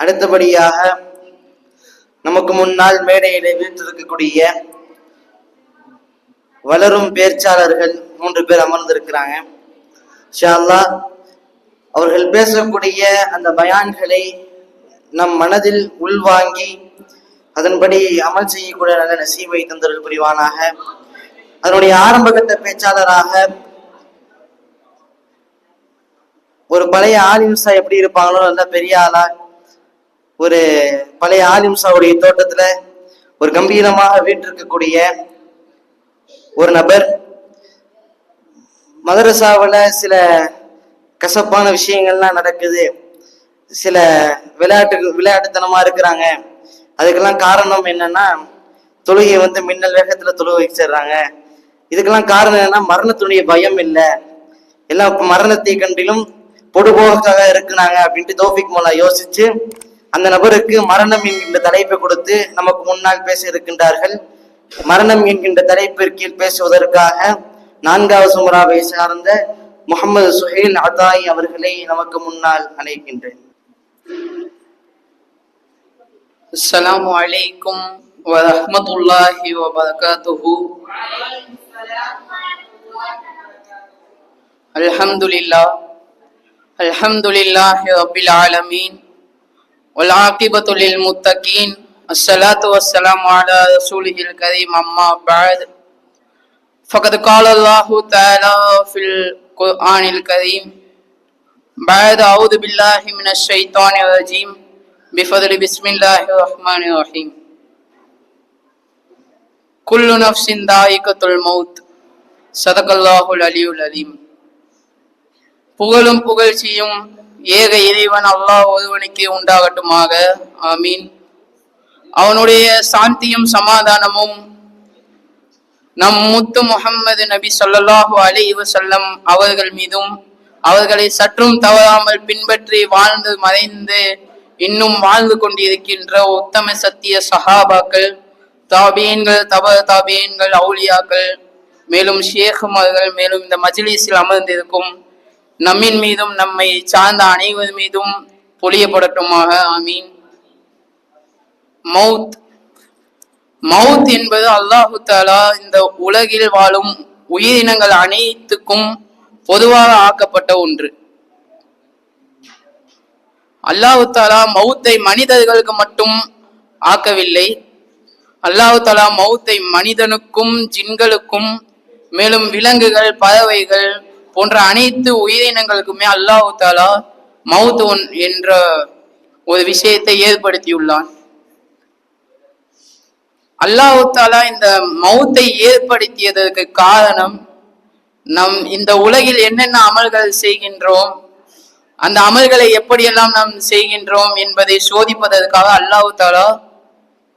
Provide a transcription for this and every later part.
அடுத்தபடியாக நமக்கு முன்னால் மேடையில வீழ்த்திருக்கக்கூடிய வளரும் பேச்சாளர்கள் மூன்று பேர் அமர்ந்திருக்கிறாங்க. ஷால்லா அவர்கள் பேசக்கூடிய அந்த பயான்களை நம் மனதில் உள்வாங்கி அதன்படி அமல் செய்யக்கூடிய நல்ல நசீவை தந்தர்கள் புரிவானாக. அதனுடைய ஆரம்பகட்ட பேச்சாளராக ஒரு பழைய ஆலிம்சா எப்படி இருப்பாங்களோ நல்லா பெரிய ஆளா? ஒரு பழைய ஆலிம்சாவுடைய தோட்டத்துல ஒரு கம்பீரமாக வீட்டிருக்கக்கூடிய ஒரு நபர். மதரசாவில் சில கசப்பான விஷயங்கள்லாம் நடக்குது. சில விளையாட்டு விளையாட்டுத்தனமாக இருக்கிறாங்க. அதுக்கெல்லாம் காரணம் என்னன்னா தொழுகையை வந்து மின்னல் வேகத்தில் தொழுக வச்சிடுறாங்க. இதுக்கெல்லாம் காரணம் என்னன்னா மரணத்துடைய பயம் இல்லை. எல்லாம் மரணத்தை கண்டிலும் பொடுபோக்காக இருக்கிறாங்க அப்படின்ட்டு தோஃபிக் மூலம் யோசிச்சு அந்த நபருக்கு மரணம் என்கின்ற தலைப்பை கொடுத்து நமக்கு முன்னால் பேச இருக்கின்றார்கள். மரணம் என்கின்ற தலைப்பிற்கீழ் பேசுவதற்காக நான்காவது சுமராவை சார்ந்த முகமது சுஹேல் அதாய் அவர்களை நமக்கு முன்னால் அழைக்கின்றேன் அஸ்லாம் வலைக்கும் வரமத்துல்லாஹி வபரகாத்துஹு. الحمد لله رب العالمين والعاقبة للمتقين الصلاة والسلام على رسوله الكريم أما بعد فقد قال الله تعالى في القرآن الكريم بعد أعوذ بالله من الشيطان الرجيم بفضل بسم الله الرحمن الرحيم كل نفس ذائقة الموت صدق الله العلي العليم புகழும் புகழ்ச்சியும் ஏக இறைவன் அல்லாஹ் ஒருவனுக்கே உண்டாகட்டுமாக. ஆமீன். அவனுடைய சாந்தியும் சமாதானமும் நம் முத்து முகம்மது நபி ஸல்லல்லாஹு அலி வசல்லம் அவர்கள் மீதும் அவர்களை சற்றும் தவறாமல் பின்பற்றி வாழ்ந்து மறைந்து இன்னும் வாழ்ந்து கொண்டிருக்கின்ற உத்தம சத்திய சஹாபாக்கள் தாபியன்கள் தப தாபியன்கள் அவுலியாக்கள் மேலும் ஷேகுமார்கள் மேலும் இந்த மஜ்லீஸில் அமர்ந்திருக்கும் நம்மின் மீதும் நம்மை சார்ந்த அனைவர் மீதும் பொழியப்படட்டுமாக ஆமீன். மவுத் மவுத் என்பது அல்லாஹு தாலா இந்த உலகில் வாழும் உயிரினங்கள் அனைத்துக்கும் பொதுவாக ஆக்கப்பட்ட ஒன்று. அல்லாஹு தாலா மவுத்தை மனிதர்களுக்கு மட்டும் ஆக்கவில்லை. அல்லாஹு தாலா மவுத்தை மனிதனுக்கும் ஜின்களுக்கும் மேலும் விலங்குகள் பறவைகள் போன்ற அனைத்து உயிரினங்களுக்குமே அல்லாஹு தாலா மவுத் ஒன் என்ற ஒரு விஷயத்தை ஏற்படுத்தியுள்ளான். அல்லாஹு தாலா இந்த மௌத்தை ஏற்படுத்தியதற்கு காரணம் நம் இந்த உலகில் என்னென்ன அமல்கள் செய்கின்றோம் அந்த அமல்களை எப்படியெல்லாம் நாம் செய்கின்றோம் என்பதை சோதிப்பதற்காக அல்லாஹு தாலா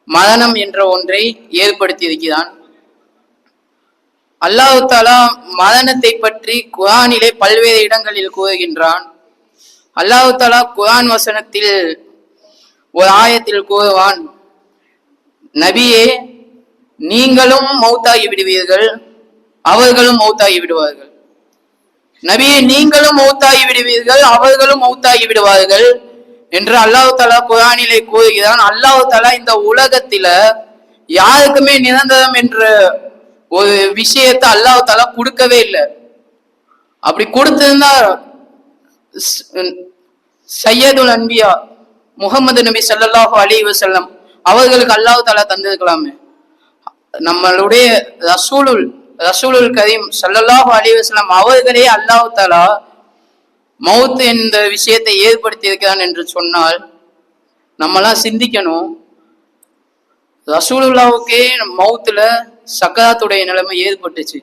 மரணம் என்ற ஒன்றை ஏற்படுத்தியிருக்கிறான். அல்லாஹு தாலா மதனத்தை பற்றி குரானிலே பல்வேறு இடங்களில் கூறுகின்றான். அல்லாஹு தாலா குரான் வசனத்தில் ஒரு ஆயத்தில் கூறுவான் நபியே நீங்களும் மௌத்தாகி விடுவீர்கள் அவர்களும் மௌத்தாகி விடுவார்கள். நபியே நீங்களும் மௌத்தாகி விடுவீர்கள் அவர்களும் மௌத்தாகி விடுவார்கள் என்று அல்லாஹு தாலா குரானிலே கூறுகிறான். அல்லாஹு தாலா இந்த உலகத்தில யாருக்குமே நிரந்தரம் என்று ஒரு விஷயத்தை அல்லாஹால கொடுக்கவே இல்லை. அப்படி கொடுத்திருந்தா சையதுல் அன்பியா முகமது நபி ஸல்லல்லாஹு அலி வசல்லம் அவர்களுக்கு அல்லாஹு தாலா தந்திருக்கலாமே. நம்மளுடைய ரசூலுல் ரசூலுல் கரீம் சல்லல்லாஹு அலி வஸல்லம் அவர்களே அல்லாஹு தாலா மவுத் என்ற விஷயத்தை ஏற்படுத்தி இருக்கிறான் என்று சொன்னால் நம்மலாம் சிந்திக்கணும். ரசூலுல்லாவுக்கே மவுத்துல சக்கராத்துடைய நிலைமை ஏற்பட்டுச்சு.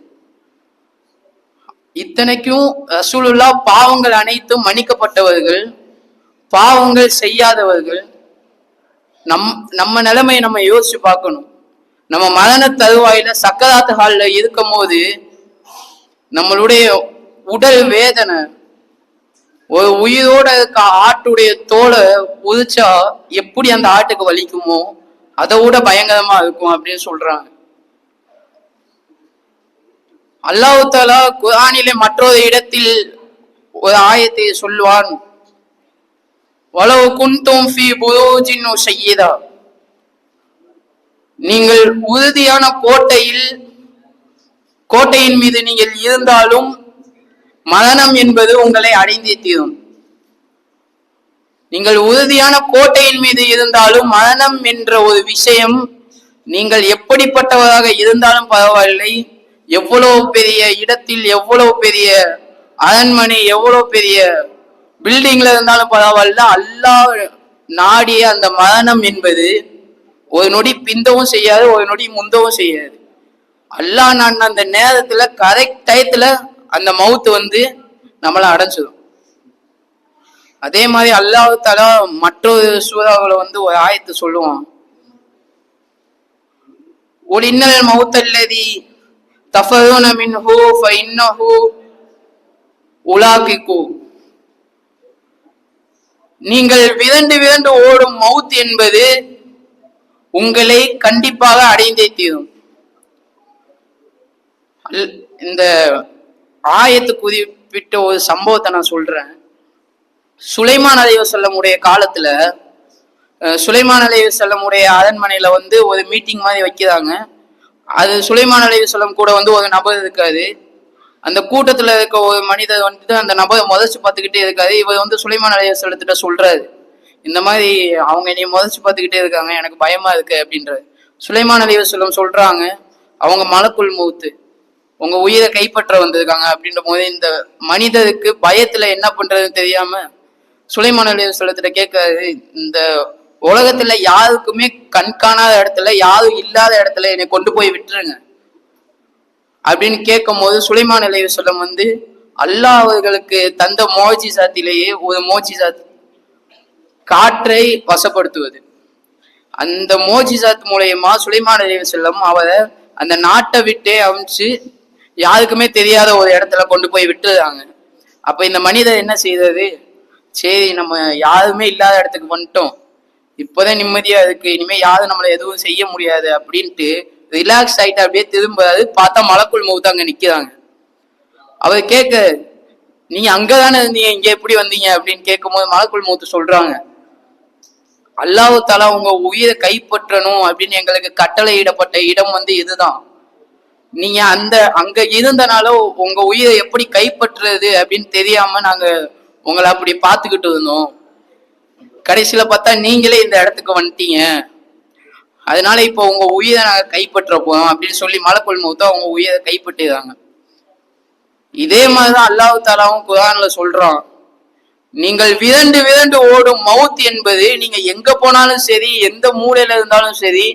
இத்தனைக்கும் ரசூலுல்லா பாவங்கள் அனைத்தும் மன்னிக்கப்பட்டவர்கள் பாவங்கள் செய்யாதவர்கள். நம் நம்ம நிலைமையை நம்ம யோசிச்சு பார்க்கணும். நம்ம மரண தருவாயில சக்கராத்து ஹால்ல இருக்கும் போது நம்மளுடைய உடல் வேதனை ஒரு உயிரோட இருக்க ஆட்டுடைய தோலை உதிச்சா எப்படி அந்த ஆட்டுக்கு வலிக்குமோ அதை விட பயங்கரமா இருக்கும் அப்படின்னு சொல்றாங்க. அல்லாஹு தாலா குரானிலே மற்றொரு இடத்தில் ஒரு ஆயத்தை சொல்வான் வளவு குன்தும் ஃபி புரோஜின் செய்யதா நீங்கள் உறுதியான கோட்டையில் கோட்டையின் மீது நீங்கள் இருந்தாலும் மரணம் என்பது உங்களை அடைந்தே தீரும். நீங்கள் உறுதியான கோட்டையின் மீது இருந்தாலும் மரணம் என்ற ஒரு விஷயம் நீங்கள் எப்படிப்பட்டவராக இருந்தாலும் பரவாயில்லை. எவ்வளவு பெரிய இடத்தில் எவ்வளவு பெரிய அரண்மனை எவ்வளவு பெரிய பில்டிங்ல இருந்தாலும் பரவாயில்ல. அல்லாஹ் நாடிய அந்த மரணம் என்பது ஒரு நொடி பிந்தவும் செய்யாது ஒரு நொடி முந்தவும் செய்யாது. அல்லாஹ் நான் அந்த நேரத்துல கரெக்ட் டயத்துல அந்த மவுத்து வந்து நம்மளை அடைஞ்சிடும் அதே மாதிரி அல்லாஹு தலா மற்றொரு சூறாவில் வந்து ஒரு ஆயத்தை சொல்லுவான். ஒரு இன்னல் மவுத்தல்லதி தஃபருன மின்ஹு ஃபஇன்னஹு உலாகிக்கு. நீங்கள் விரண்டு விரண்டு ஓடும் மவுத் என்பது உங்களை கண்டிப்பாக அடைந்தே தீரும். அல்- இந்த ஆயத்து குறிப்பிட்ட ஒரு சம்பவத்தை நான் சொல்றேன். சுலைமான் அலைவ செல்லமுடைய காலத்துல சுலைமான் அலைவ செல்லமுடைய அரண்மனையில வந்து ஒரு மீட்டிங் மாதிரி வைக்கிறாங்க. அது சுலைமான் அலைவ செல்லம் கூட வந்து ஒரு நபர் இருக்காது அந்த கூட்டத்துல இருக்க ஒரு மனிதர் வந்துட்டு அந்த நபரை முதச்சு பார்த்துக்கிட்டே இருக்காரு. இவர் வந்து சுலைமான் அலைவ சொல்லத்திட்ட சொல்றாரு. இந்த மாதிரி அவங்க என்னை முதச்சு பார்த்துக்கிட்டே இருக்காங்க. எனக்கு பயமா இருக்கு அப்படின்றாரு. சுலைமான் அலைவ செல்லம் சொல்றாங்க அவங்க மலக்குள் மூத்து உங்க உயிரை கைப்பற்ற வந்திருக்காங்க. அப்படின்ற போது இந்த மனிதருக்கு பயத்துல என்ன பண்றதுன்னு தெரியாம சுலைமான் அலி சொல்லத்திட்ட கேட்காரு இந்த உலகத்துல யாருக்குமே கண்காணாத இடத்துல யாரும் இல்லாத இடத்துல என்னை கொண்டு போய் விட்டுருங்க. அப்படின்னு கேட்கும் போது சுலைமான் அலி சொல்லம் வந்து அல்லாஹ் அவர்களுக்கு தந்த மோஜி சாத்திலேயே ஒரு மோஜி சாத் காற்றை வசப்படுத்துவது. அந்த மோஜி சாத் மூலயமா சுலைமான் நிலைவு செல்லம் அவரை அந்த நாட்டை விட்டே அமிச்சு யாருக்குமே தெரியாத ஒரு இடத்துல கொண்டு போய் விட்டுறாங்க. அப்ப இந்த மனிதர் என்ன செய்தது? சரி நம்ம யாருமே இல்லாத இடத்துக்கு வந்துட்டோம். இப்போதான் நிம்மதியா இருக்கு. இனிமே யாரும் நம்மளை எதுவும் செய்ய முடியாது அப்படின்ட்டு ரிலாக்ஸ் ஆயிட்டு அப்படியே திரும்பாது பார்த்தா மலக்குள் மௌத்து அங்க நிக்கிறாங்க. அவர் கேட்க நீங்க அங்கதானே இருந்தீங்க? இங்க எப்படி வந்தீங்க? அப்படின்னு கேட்கும்போது மலக்குள் மூத்து சொல்றாங்க அல்லாஹு தாலா உங்க உயிரை கைப்பற்றணும் அப்படின்னு எங்களுக்கு கட்டளையிடப்பட்ட இடம் வந்து இதுதான். நீங்க அந்த அங்க இருந்தனால உங்க உயிரை எப்படி கைப்பற்றுறது அப்படின்னு தெரியாம நாங்க உங்களை அப்படி பார்த்துக்கிட்டு இருந்தோம். கடைசியில பார்த்தா நீங்களே இந்த இடத்துக்கு வந்துட்டீங்க. அதனால இப்போ உங்க உயிரை நாங்க கைப்பற்ற போறோம் அப்படின்னு சொல்லி மலக்குள் மௌத்தா அவங்க உயிரை கைப்பற்றிடுறாங்க. இதே மாதிரிதான் அல்லாஹு தாலாவும் குரான்ல சொல்றான். நீங்கள் விரண்டு விரண்டு ஓடும் மவுத் என்பது நீங்க எங்க போனாலும் சரி எந்த மூலையில இருந்தாலும் சரி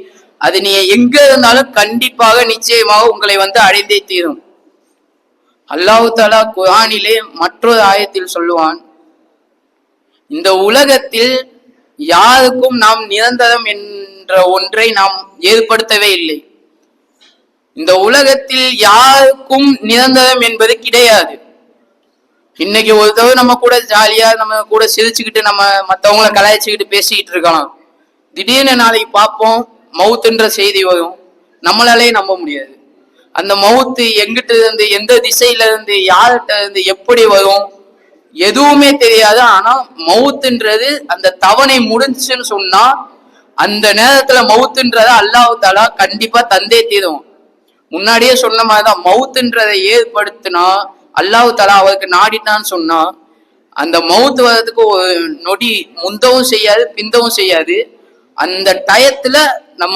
அது நீங்க எங்க இருந்தாலும் கண்டிப்பாக நிச்சயமாக உங்களை வந்து அடைந்தே தீரும். அல்லாஹு தாலா குரானிலே மற்றொரு ஆயத்தில் சொல்லுவான் இந்த உலகத்தில் யாருக்கும் நாம் நிரந்தரம் என்ற ஒன்றை நாம் ஏற்படுத்தவே இல்லை. இந்த உலகத்தில் யாருக்கும் நிரந்தரம் என்பது கிடையாது. இன்னைக்கு ஒரு தடவை நம்ம கூட ஜாலியா நம்ம கூட சிரிச்சுக்கிட்டு நம்ம மற்றவங்கள கலாய்ச்சிக்கிட்டு பேசிக்கிட்டு இருக்கலாம். திடீர்னு நாளைக்கு பார்ப்போம் மவுத்துன்ற செய்தி வரும். நம்மளாலே நம்ப முடியாது. அந்த மவுத்து எங்கிட்ட இருந்து எந்த திசையில இருந்து யார்கிட்ட இருந்து எப்படி வரும் எதுவுமே தெரியாது. ஆனா மவுத்துன்றது அந்த தவணை முடிஞ்சுன்னு சொன்னா அந்த நேரத்துல மவுத்துன்றத அல்லாஹ் தாலா கண்டிப்பா தந்தே தீரும். முன்னாடியே சொன்ன மாதிரிதான் மவுத்துன்றதை ஏற்படுத்தினா அல்லாஹு தாலா அவருக்கு நாடிட்டான்னு சொன்னா அந்த மவுத்து வர்றதுக்கு ஒரு நொடி முந்தவும் செய்யாது பிந்தவும் செய்யாது. அந்த டயத்துல நம்ம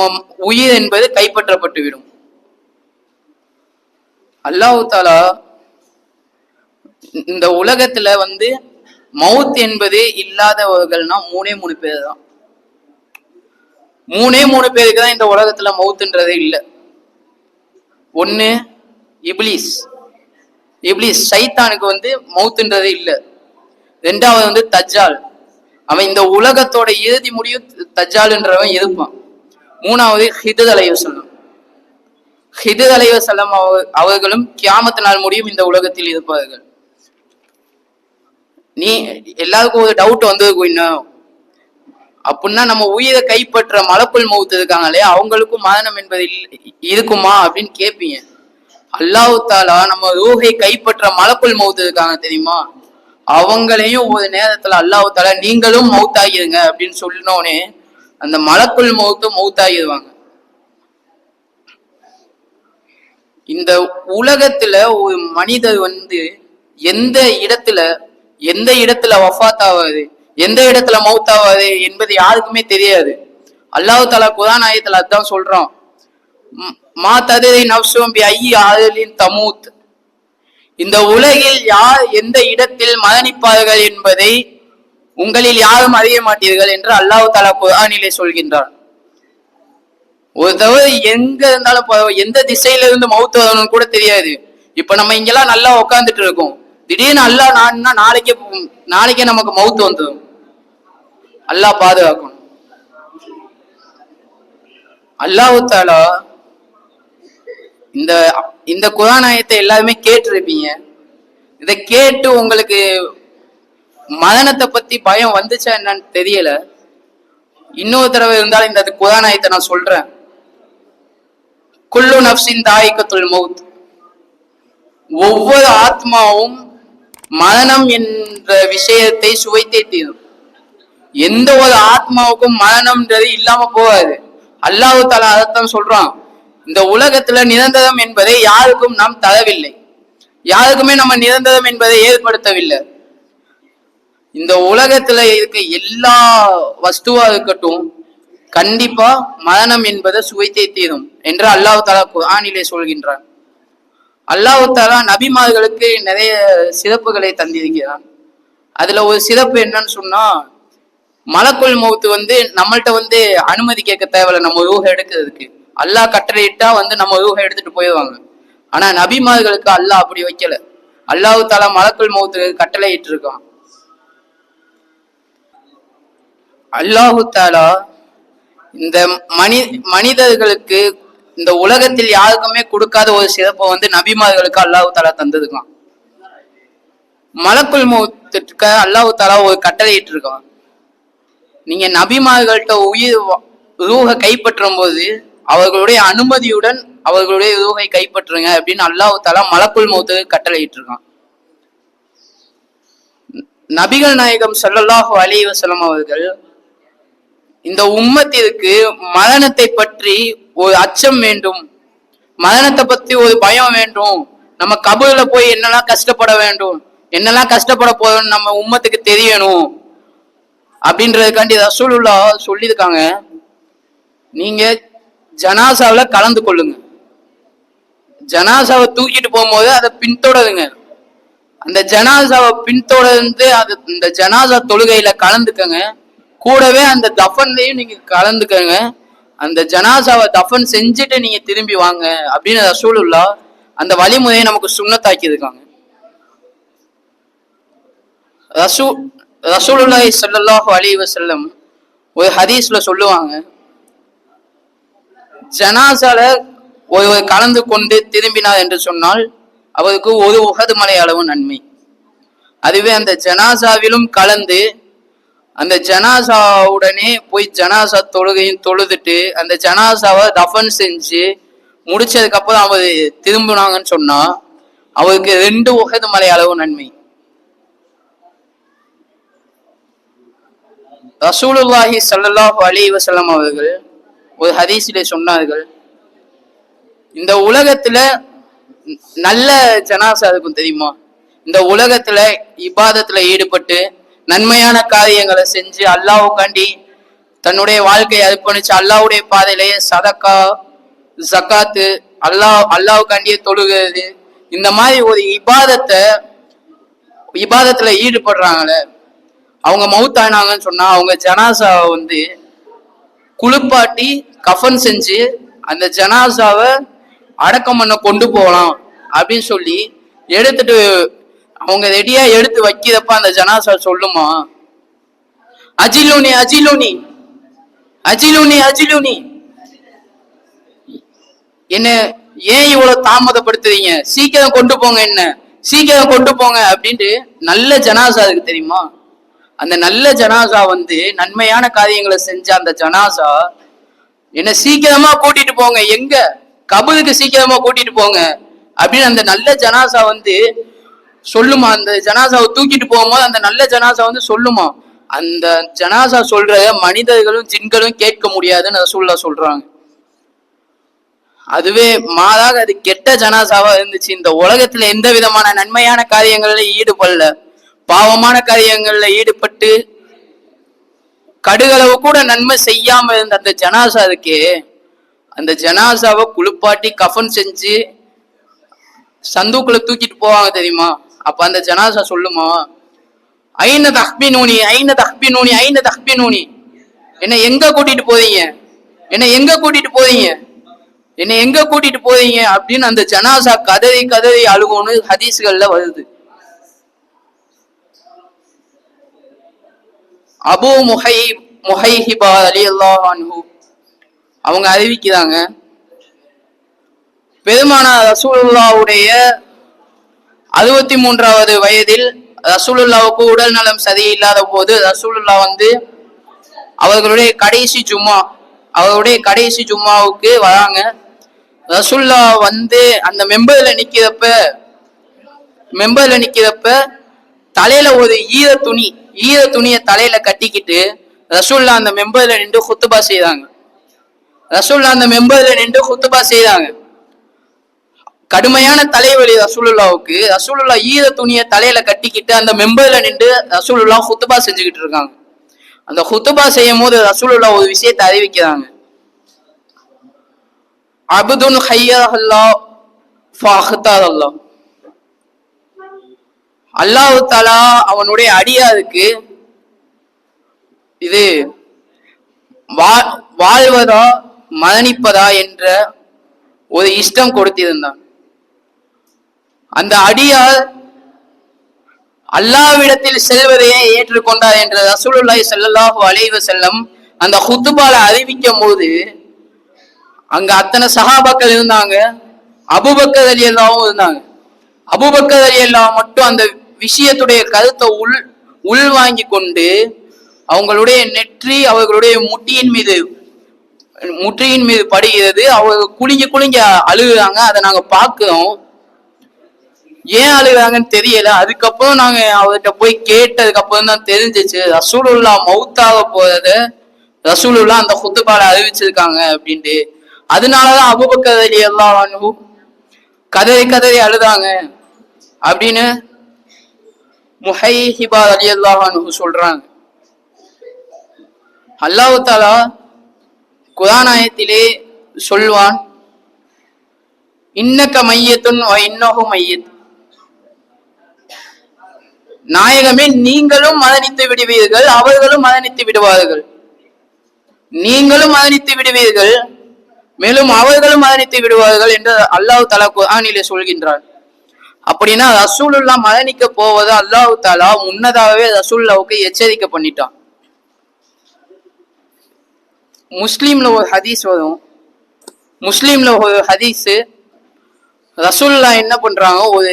உயிர் என்பது கைப்பற்றப்பட்டு விடும் அல்லாஹு தாலா இந்த உலகத்துல வந்து மவுத் என்பது இல்லாதவர்கள்னா மூணே மூணு பேர் தான் மூணே மூணு பேருக்கு தான் இந்த உலகத்துல மவுத்துன்றதே இல்லை. ஒண்ணு இப்லீஸ். இப்லீஸ் சைத்தானுக்கு வந்து மவுத்துன்றதே இல்லை. ரெண்டாவது வந்து தஜ்ஜால். அவன் இந்த உலகத்தோட இறுதி முடியும் தஜ்ஜால்ன்றவன் இருப்பான். மூணாவது ஹிதத் அலைவசல்லம் ஹிதத் அலைவசல்லம் அவ அவர்களும் கியாமத்து நாள் முடியும் இந்த உலகத்தில் இருப்பார்கள். நீ எல்லாருக்கும் ஒரு டவுட் வந்து இன்னும். அப்படின்னா நம்ம உயிரை கைப்பற்ற மலப்புள் மவுத்து இருக்காங்க இல்லையா? அவங்களுக்கும் மரணம் என்பது இருக்குமா அப்படின்னு கேட்பீங்க அல்லாவுத்தாலா தாலா நம்ம ரூஹை கைப்பற்ற மலப்புள் மவுத்து இருக்காங்க தெரியுமா? அவங்களையும் ஒரு நேரத்துல அல்லாஹ் தாலா நீங்களும் மௌத்தாகிருங்க அப்படின்னு சொன்னோடனே அந்த மலக்குள் மவுத்து மௌத்தாகிடுவாங்க இந்த உலகத்துல ஒரு மனிதர் வந்து எந்த இடத்துல எந்த இடத்துல வஃபாத் ஆவாது எந்த இடத்துல மவுத் ஆவாது என்பது யாருக்குமே தெரியாது. அல்லாஹு தாலா குரான் ஆயத்துல அதான் சொல்றான். மா ததை நப்சும் பி ஐ ஆதலின் தமூத். இந்த உலகில் யார் எந்த இடத்தில் மரணிப்பார்கள் என்பதை உங்களில் யாரும் அறிய மாட்டீர்கள் என்று அல்லாஹு தாலா குரானிலே சொல்கின்றான் ஒரு தவிர எங்க இருந்தாலும் எந்த திசையில இருந்து மவுத்து வரணும்னு கூட தெரியாது. இப்ப நம்ம இங்கெல்லாம் நல்லா உட்காந்துட்டு இருக்கோம். திடீர்னு அல்லா நான்னா நாளைக்கே நாளைக்கே நமக்கு மவுத்து வந்துடும் அல்லாஹ் பாதுகாக்கணும். அல்லாஹுத்தாலா இந்த இந்த குரானாயத்தை எல்லாருமே கேட்டிருப்பீங்க. இதை கேட்டு உங்களுக்கு மரணத்தை பத்தி பயம் வந்துச்சா என்னன்னு தெரியல. இன்னொரு தடவை இருந்தாலும் இந்த குரானாயத்தை நான் சொல்றேன். குல்லு நப்சின் தாய்க்கத்துல் மவுத். ஒவ்வொரு ஆத்மாவும் மரணம் என்ற விஷயத்தை சுவைத்தே தீரும். எந்த ஒரு ஆத்மாவுக்கும் மரணம்ன்றது இல்லாம போகாது. அல்லாஹு தாலா அதைத்தான் சொல்றான். இந்த உலகத்துல நிரந்தரம் என்பதை யாருக்கும் நாம் தரவில்லை. யாருக்குமே நம்ம நிரந்தரம் என்பதை ஏற்படுத்தவில்லை. இந்த உலகத்துல இருக்க எல்லா வஸ்துவா இருக்கட்டும் கண்டிப்பா மரணம் என்பதை சுவைத்தே தீரும் என்று அல்லாஹு தலா குரானிலே சொல்கின்றான். அல்லாஹ் தாலா நபிமார்களுக்கு நிறைய சிறப்புகளை தந்திருக்கிறான். அதுல ஒரு சிறப்பு என்னன்னு சொன்னா மலக்குள் மௌத்து வந்து நம்மள்கிட்ட வந்து அனுமதி கேட்க தேவையில்ல நம்ம ரூஹ எடுக்கிறதுக்கு. அல்லாஹ் கட்டளையிட்டா வந்து நம்ம ரூஹ எடுத்துட்டு போயிடுவாங்க. ஆனா நபிமார்களுக்கு அல்லாஹ் அப்படி வைக்கல. அல்லாஹு தாலா மலக்குள் மௌத்துக்கு கட்டளையிட்டு இருக்கான் அல்லாஹு தாலா இந்த மனி மனிதர்களுக்கு இந்த உலகத்தில் யாருக்குமே கொடுக்காத ஒரு சிறப்பை வந்து நபிமார்களுக்கு அல்லாஹு தாலா தந்ததுக்கான். மலக்குள் மௌத்துக்கு அல்லாஹு தாலா ஒரு கட்டளையிட்டு இருக்கான் நீங்க நபிமார்கள்ட்ட உயிர் வா- கைப்பற்றும் போது அவர்களுடைய அனுமதியுடன் அவர்களுடைய ரூகை கைப்பற்றுங்க அப்படின்னு அல்லாஹு தாலா மலக்குள் மௌத்துக்கு கட்டளையிட்டு இருக்கான் நபிகள் நாயகம் சொல்லல்லாஹு அலி வசலம் அவர்கள் இந்த உம்மத்திற்கு மரணத்தை பற்றி ஒரு அச்சம் வேண்டும். மரணத்தை பத்தி ஒரு பயம் வேண்டும். நம்ம கபூர்ல போய் என்னெல்லாம் கஷ்டப்பட வேண்டும்? என்னெல்லாம் கஷ்டப்பட போறோம்னு நம்ம உம்மத்துக்கு தெரியணும். அப்படின்றதுக்காண்டி ரசூலுல்லா சொல்லியிருக்காங்க. நீங்க ஜனாசாவில் கலந்து கொள்ளுங்க. ஜனாசாவை தூக்கிட்டு போகும்போது அதை பின்தொடருங்க. அந்த ஜனாசாவை பின்தொடர்ந்து அது இந்த ஜனாசா தொழுகையில கலந்துக்கங்க. கூடவே அந்த தஃபன்லையும் நீங்க கலந்துக்கங்க. அந்த ஜனாசாவை தஃபன் செஞ்சுட்டு நீங்க திரும்பி வாங்க அப்படின்னு ரசூலுல்லா அந்த வழிமுறையை நமக்கு சுண்ணத்தாக்கி இருக்காங்க. ரசூ ரசூலுல்லாஹி ஸல்லல்லாஹு அலைஹி வஸல்லம் ஒரு ஹதீஸ்ல சொல்லுவாங்க. ஜனாசால ஒருவர் கலந்து கொண்டு திரும்பினார் என்று சொன்னால் அவருக்கு ஒரு உகது மலை அளவு நன்மை. அதுவே அந்த ஜனாசாவிலும் கலந்து அந்த ஜனாசாவுடனே போய் ஜனாசா தொழுகையும் தொழுதுட்டு அந்த ஜனாசாவை தஃபன் செஞ்சு முடிச்சதுக்கு அப்புறம் அவர் திரும்பினாங்கன்னு சொன்னா அவருக்கு ரெண்டு உகது மலை அளவு நன்மை. ரசூலுல்லாஹி சல்லாஹ் அலி வஸல்லம் அவர்கள் ஒரு ஹதீஸிலே சொன்னார்கள் இந்த உலகத்துல நல்ல ஜனாசா இருக்கும் தெரியுமா? இந்த உலகத்துல இபாதத்துல ஈடுபட்டு நன்மையான காரியங்களை செஞ்சு அல்லாவுக்காண்டி தன்னுடைய வாழ்க்கையை அர்ப்பணிச்சு அல்லாவுடைய பாதையிலேயே சதக்கா ஜக்காத்து அல்லாஹ் அல்லாவுக்காண்டியே தொழுகிறது. இந்த மாதிரி ஒரு இபாதத்தை இபாதத்துல ஈடுபடுறாங்களே. அவங்க மவுத்தானாங்கன்னு சொன்னா அவங்க ஜனாசாவை வந்து குளிப்பாட்டி கஃன் செஞ்சு அந்த ஜனாசாவை அடக்கம் பண்ண கொண்டு போகலாம் அப்படின்னு சொல்லி எடுத்துட்டு அவங்க ரெடியா எடுத்து வைக்கிறப்ப அந்த ஜனாசா சொல்லுமா? அஜிலுனி அஜிலுனி. அஜிலுனி அஜிலுனி. என்ன ஏன் இவ்வளவு தாமதப்படுத்துறீங்க? சீக்கிரம் கொண்டு போங்க என்ன? சீக்கிரம் கொண்டு போங்க அப்படின்ட்டு நல்ல ஜனாசா இருக்கு தெரியுமா? அந்த நல்ல ஜனாசா வந்து நன்மையான காரியங்களை செஞ்ச அந்த ஜனாசா என்ன சீக்கிரமா கூட்டிட்டு போங்க. எங்க? கபருக்கு சீக்கிரமா கூட்டிட்டு போங்க. அப்படின்னு அந்த நல்ல ஜனாசா வந்து சொல்லுமா? அந்த ஜனாசாவை தூக்கிட்டு போகும்போது அந்த நல்ல ஜனாசா வந்து சொல்லுமா? அந்த ஜனாசா சொல்றத மனிதர்களும் ஜின்களும் கேட்க முடியாதுன்னு ரசூல்லா சொல்றாங்க. அதுவே மாதாக அது கெட்ட ஜனாசாவா இருந்துச்சு. இந்த உலகத்துல எந்த விதமான நன்மையான காரியங்கள்ல ஈடுபடல. பாவமான காரியங்கள்ல ஈடுபட்டு கடுகளவு கூட நன்மை செய்யாம இருந்த அந்த ஜனாசா இருக்கே அந்த ஜனாசாவை குளிப்பாட்டி கஃன் செஞ்சு சந்துக்குள்ள தூக்கிட்டு போவாங்க தெரியுமா? அப்ப அந்த ஜனாசா சொல்லுமா ஐன தஹ்பி நூனி ஐன தஹ்பி நூனி ஐன தஹ்பி நூனி என்ன எங்க கூட்டிட்டு போறீங்க என்ன எங்க கூட்டிட்டு போறீங்க என்ன எங்க கூட்டிட்டு போறீங்க அப்படின்னு அந்த ஜனாசா கதறி கதறி அழுகும்னு ஹதீஸ்கள்ல வருது. அபு முஹை முஹைஹிபா அலி அன்ஹு. அவங்க அறிவிக்கிறாங்க பெருமானா ரசூல்லாவுடைய அறுபத்தி மூன்றாவது வயதில் ரசூலுல்லாவுக்கு உடல் நலம் சரியில்லாத போது ரசூலுல்லா வந்து அவர்களுடைய கடைசி ஜும்மா அவருடைய கடைசி ஜும்மாவுக்கு வராங்க. ரசூல்லா வந்து அந்த மெம்பர்ல நிக்கிறப்ப மெம்பர்ல நிக்கிறப்ப தலையில ஒரு ஈர துணி ஈர துணியை தலையில கட்டிக்கிட்டு ரசூல்லா அந்த மெம்பர்ல நின்று குத்துபா செய்றாங்க ரசூல்லா அந்த மெம்பர்ல நின்று குத்துபா செய்றாங்க கடுமையான தலைவலி ரசூலுல்லாவுக்கு. ரசூலுல்லா ஈர துணியை தலையில கட்டிக்கிட்டு அந்த மெம்பர்ல நின்று ரசூலுல்லா ஹுத்துபா செஞ்சுக்கிட்டு இருக்காங்க. அந்த குத்துபா செய்யும் போது ரசூலுல்லா ஒரு விஷயத்தை அறிவிக்கிறாங்க. அபுதுன் ஹையல்லா ஃபாஹ்தார் அல்லாஹ் அல்லாஹ் தாலா அவனுடைய அடியாருக்கு இது வா- வாழ்வதா மரணிப்பதா என்ற ஒரு இஷ்டம் கொடுத்திருந்தான். அந்த அடியார் அல்லாவிடத்தில் செல்வதையே ஏற்றுக்கொண்டார் என்ற ரசூலுல்லாய் செல்லல்லாஹு அலைவ செல்லம் அந்த ஹுத்துபால அறிவிக்கும் போது அங்க அத்தனை சகாபாக்கள் இருந்தாங்க அபுபக்கர் அலி அல்லாவும் இருந்தாங்க. அபுபக்கர் அலி அல்லா மட்டும் அந்த விஷயத்துடைய கருத்தை உள் உள் வாங்கி கொண்டு அவங்களுடைய நெற்றி அவர்களுடைய முட்டியின் மீது முற்றியின் மீது படுகிறது. அவங்க குளிஞ்சு குளிங்க அழுகுறாங்க. அதை நாங்க பார்க்கிறோம். ஏன் அழுகுறாங்கன்னு தெரியல. அதுக்கப்புறம் நாங்க அவர்கிட்ட போய் கேட்டதுக்கு அப்புறம் தான் தெரிஞ்சிச்சு. ரசூலுல்லா மவுத்தாக போறது ரசூலுல்லா அந்த குத்துபால அறிவிச்சிருக்காங்க அப்படின்ட்டு. அதனாலதான் அபுபக்கர் அலி எல்லாம் கதறி கதறி அழுதாங்க அப்படின்னு முஹை முஹைஹிபா அலி அல்லாஹானு சொல்றாங்க. அல்லாஹு தாலா குரானாயத்திலே சொல்வான் இன்னக்க மையத்துன் இன்னொகு மையத். நாயகமே நீங்களும் மதனித்து விடுவீர்கள் அவர்களும் மதனித்து விடுவார்கள். நீங்களும் மதனித்து விடுவீர்கள் மேலும் அவர்களும் மதனித்து விடுவார்கள் என்று அல்லாஹ் தலா குரானிலே சொல்கின்றார் அப்படின்னா ரசூலுல்லா மதனிக்க போவது அல்லாஹு தாலா முன்னதாகவே ரசூல்லாவுக்கு எச்சரிக்கை பண்ணிட்டான். முஸ்லீம்ல ஒரு ஹதீஸ் வரும். முஸ்லீம்ல ஒரு ஹதீஸ் ரசூல்லா என்ன பண்றாங்க ஒரு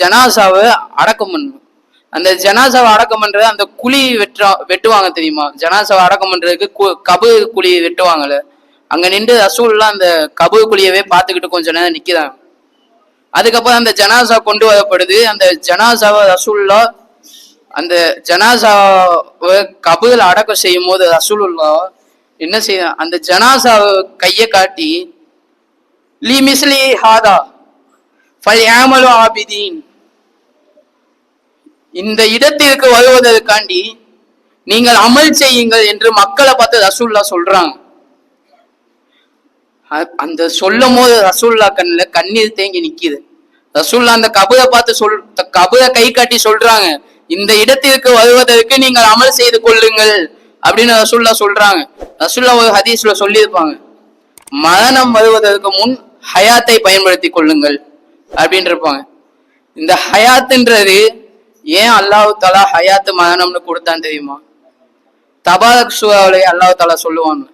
ஜனாசாவை அடக்கம் பண்ணும் அந்த ஜனாசாவை அடக்கம் பண்றது அந்த குழி வெட்டுறா வெட்டுவாங்க தெரியுமா? ஜனாசாவை அடக்கம் பண்றதுக்கு கு- கபு குழி வெட்டுவாங்கல்ல. அங்க நின்று ரசூல்லா அந்த கபு குழியவே பார்த்துக்கிட்டு கொஞ்ச நேரம் நிக்கிறாங்க அதுக்கப்புறம் அந்த ஜனாசா கொண்டு வரப்படுது. அந்த ஜனாசாவை ரசூல்லா அந்த ஜனாசாவை கபுல அடக்கம் செய்யும் போது ரசூலுல்லா என்ன செய்ய அந்த ஜனாசாவை கையை காட்டி லி மிஸ்லி ஹாதா ஃபல் யாமலு ஆபிதீன். இந்த இடத்திற்கு வருவதற்காண்டி நீங்கள் அமல் செய்யுங்கள் என்று மக்களை பார்த்து ரசூல்லா சொல்றாங்க. அ- அந்த சொல்லும் போது ரசூல்லா கண்ணில் கண்ணீர் தேங்கி நிக்குது. ரசூல்லா அந்த கபுரை பார்த்து சொல் த- கை காட்டி சொல்றாங்க. இந்த இடத்திற்கு வருவதற்கு நீங்கள் அமல் செய்து கொள்ளுங்கள் அப்படின்னு ரசூல்லா சொல்றாங்க. ரசூல்லா ஒரு ஹதீஸ்ல சொல்லியிருப்பாங்க. மரணம் வருவதற்கு முன் ஹயாத்தை பயன்படுத்தி கொள்ளுங்கள் அப்படின்னு இருப்பாங்க. இந்த ஹயாத்துன்றது ஏன் அல்லாஹு தலா ஹயாத்து மரணம்னு கொடுத்தான் தெரியுமா? தபாலக் சூறாவிலே அல்லாஹு தலா சொல்லுவாங்க.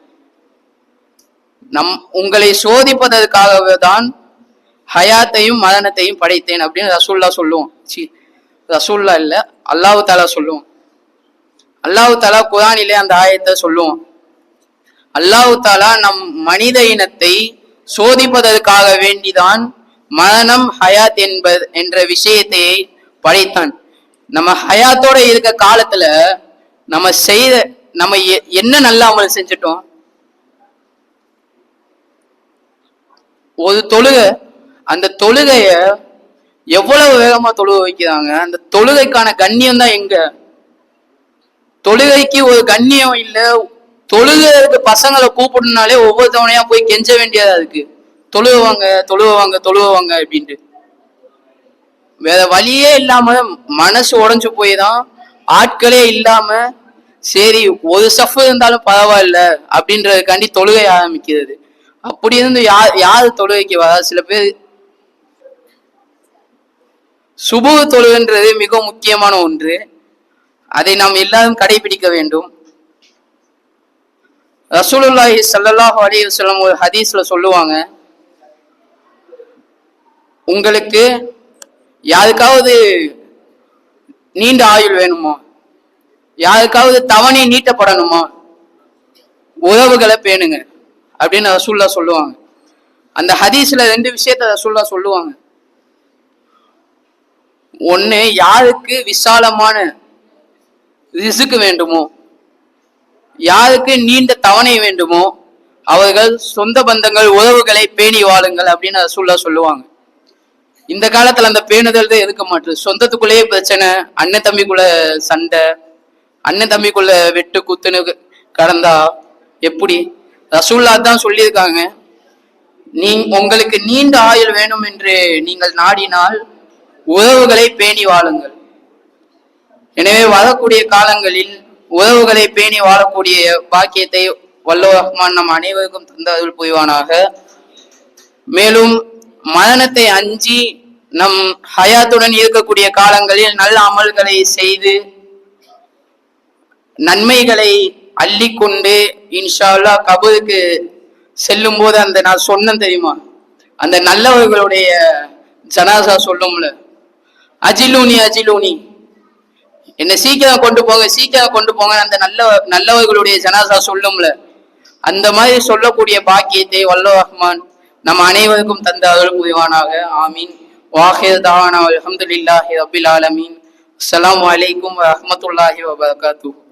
நம் உங்களை சோதிப்பதற்காகவே தான் ஹயாத்தையும் மரணத்தையும் படைத்தேன் அப்படின்னு ரசூல்லா சொல்லுவோம் சி ரசூல்லா இல்ல அல்லாஹு தாலா சொல்லுவோம் அல்லாஹு தாலா குரானிலே அந்த ஆயத்தை சொல்லுவோம் அல்லாஹு தாலா நம் மனித இனத்தை சோதிப்பதற்காக வேண்டிதான் மரணம் ஹயாத் என்பது என்ற விஷயத்தை படைத்தான். நம்ம ஹயாத்தோட இருக்க காலத்துல நம்ம செய்த நம்ம எ- என்ன நல்ல அமல் செஞ்சிட்டோம்? ஒரு தொழுகை. அந்த தொழுகைய எவ்வளவு வேகமா தொழுக வைக்கிறாங்க? அந்த தொழுகைக்கான கண்ணியம் தான் எங்க? தொழுகைக்கு ஒரு கண்ணியம் இல்ல. தொழுகிறதுக்கு பசங்களை கூப்பிடணும்னாலே ஒவ்வொருத்தவனையா போய் கெஞ்ச வேண்டியதா இருக்கு. தொழுவாங்க தொழுவாங்க தொழுவாங்க அப்படின்ட்டு. வேற வழியே இல்லாம மனசு உடஞ்சு போய் தான் ஆட்களே இல்லாம சரி ஒரு சஃப் இருந்தாலும் பரவாயில்ல அப்படின்றதுக்காண்டி தொழுகை ஆரம்பிக்கிறது. அப்படி இருந்து யார் யார் தொழுகைக்கு வரா சில பேர் சுபு தொழுகின்றது மிக முக்கியமான ஒன்று. அதை நாம் எல்லாரும் கடைபிடிக்க வேண்டும். ரசூலுல்லாஹி சல்லாஹ் அலி வஸல்லம் ஒரு ஹதீஸ்ல சொல்லுவாங்க உங்களுக்கு யாருக்காவது நீண்ட ஆயுள் வேணுமா? யாருக்காவது தவணை நீட்டப்படணுமா? உறவுகளை பேணுங்க. அப்படின்னு ரசூல்லா சொல்லுவாங்க. அந்த ஹதீஸ்ல ரெண்டு விஷயத்த ரசூல்லா சொல்லுவாங்க. ஒண்ணு யாருக்கு விசாலமான ரிசுக்கு வேண்டுமோ? யாருக்கு நீண்ட தவணை வேண்டுமோ? அவர்கள் சொந்த பந்தங்கள் உறவுகளை பேணி வாழுங்கள் அப்படின்னு ரசூல்லா சொல்லுவாங்க. இந்த காலத்துல அந்த பேணுதல் தான் இருக்க மாட்டேது. சொந்தத்துக்குள்ளேயே பிரச்சனை அண்ணன் தம்பிக்குள்ள சண்டை அண்ணன் தம்பிக்குள்ள வெட்டு குத்துன்னு கடந்தா எப்படி? ரசூல்லா தான் சொல்லியிருக்காங்க நீ உங்களுக்கு நீண்ட ஆயுள் வேணும் என்று நீங்கள் நாடினால் உறவுகளை பேணி வாழுங்கள். எனவே வரக்கூடிய காலங்களில் உறவுகளை பேணி வாழக்கூடிய பாக்கியத்தை வல்லோ ரஹ்மான் நம் அனைவருக்கும் தந்த அருள் புரிவானாக. மேலும் மரணத்தை அஞ்சி நம் ஹயாத்துடன் இருக்கக்கூடிய காலங்களில் நல்ல அமல்களை செய்து நன்மைகளை அள்ளிக்கொண்டு இன்ஷால்லா கபருக்கு செல்லும் போது அந்த நான் சொன்னேன் தெரியுமா? அந்த நல்லவர்களுடைய ஜனாசா சொல்லும்ல அஜிலூனி அஜிலூனி என்னை சீக்கிரம் கொண்டு போங்க சீக்கிரம் கொண்டு போங்க அந்த நல்ல நல்லவர்களுடைய ஜனாசா சொல்லும்ல. அந்த மாதிரி சொல்லக்கூடிய பாக்கியத்தை வல்ல ரஹ்மான் நம் அனைவருக்கும் தந்த அருள் புரிவானாக. ஆமீன். வாஹிர் தாவானா அலமதுல்லாஹி ரபில் ஆலமீன். அஸ்ஸலாமு வலைக்கும் வரமத்துல்லாஹி வபரகாத்துஹு.